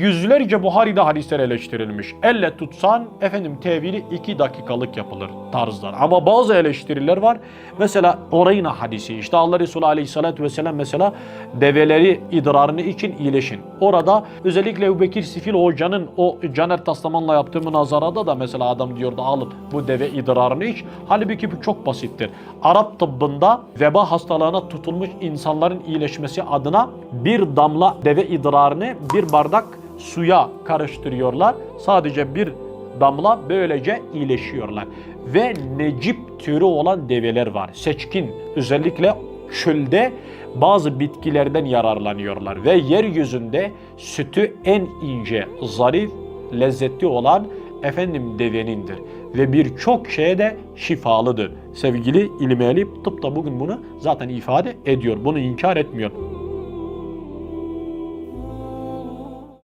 Yüzlerce Buhari'de hadisler eleştirilmiş. Elle tutsan efendim tevili iki dakikalık yapılır tarzlar. Ama bazı eleştiriler var. Mesela Orayna hadisi. İşte Allah Resulü Aleyhisselatü Vesselam mesela develeri idrarını için iyileşin. Orada özellikle Ebu Bekir Sifil Hoca'nın o Caner Taslaman'la yaptığı münazarada da mesela adam diyordu alıp bu deve idrarını iç. Halbuki bu çok basittir. Arap tıbbında veba hastalığına tutulmuş insanların iyileşmesi adına bir damla deve idrarını bir bardak suya karıştırıyorlar. Sadece bir damla böylece iyileşiyorlar. Ve necip türü olan develer var. Seçkin özellikle çölde bazı bitkilerden yararlanıyorlar ve yeryüzünde sütü en ince, zarif, lezzetli olan efendim devenindir ve birçok şeye de şifalıdır. Sevgili ilim ehli tıp da bugün bunu zaten ifade ediyor. Bunu inkar etmiyor.